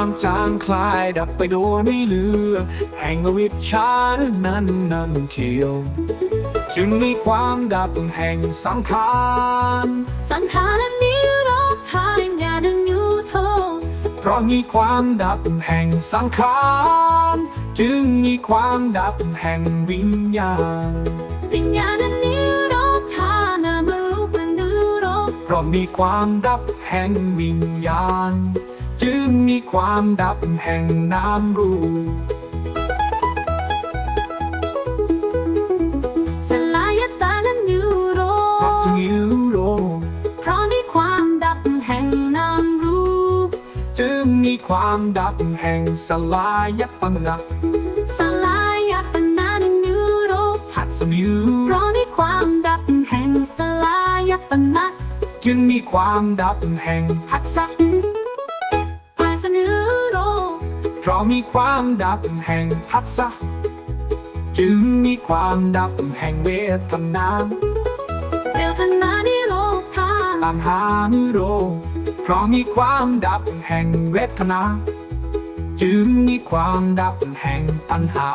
างคลายดับไปโดยไม่เหลือ แห่งวิชานั้นนั้นเที่ยว จึงมีความดับแห่งสังขารสังขารนี้รบทายงาดังยูโทเพราะมีความดับแห่งสังขารจึงมีความดับแห่งวิญญาณวิญญาณนี้รบทานาบรูปนูโรเพราะมีความดับแห่งวิญญาณ จึงมีความดับแห่งนามรูปสลายตานันยูโรเพราะสิ่งยุโรปเพราะในความดับแห่งนามรูปจึงมีความดับแห่งสลายปังนักสลายปนานันยูโรหัดสมิวเพราะในความดับแห่งสลายปนะจึงมีความดับแห่งหัดสักภาสนูโร เพราะมีความดับแห่งหัดสักจึงมีความดับแห่งเวทนาเวทนานิโรธาตัณหานิโรธเพราะมีความดับแห่งเวทนา จึงมีความดับแห่งตัณหา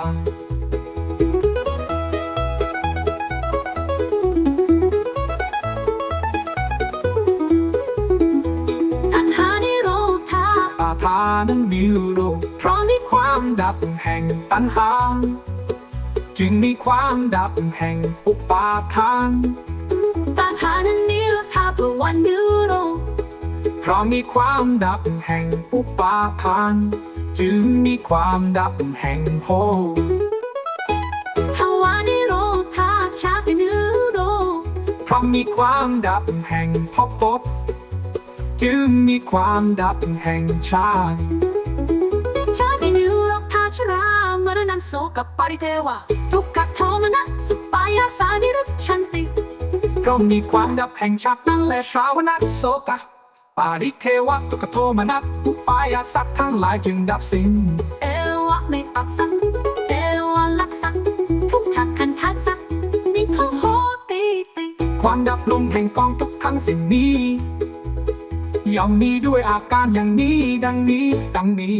าทานั้นนิโรธเพราะมีความดับแห่งตัณหา จึงมีความดับแห่งอุปาทานตัณหานันนิโรธาปวันยูโรเพราะมีความดับแห่งอุปาทาน จึงมีความดับแห่งโภคทวานิโรธาชาตินิโรเพราะมีความดับแห่งภพภพ จึงมีความดับแห่งชาติชาตินิโรธาชรามรณังโสกับปริเทวะ ทุกขโทมนะสปายาสานิรุชันติเพราะมีความดับแห่งชาตินั้นและชาวนัตโสกะปาริเทวะตุกขโทมนัสอุปายาสัตว์ทั้งหลายจึงดับสิ้นเอวะเมตัสสังเอวะลักสังทุกขคันทัสสังนิโทโหติติ ความดับลงแห่งกองทุกทั้งสิ่งนี้ ย่อมมีด้วยอาการอย่างนี้ดังนี้ดังนี้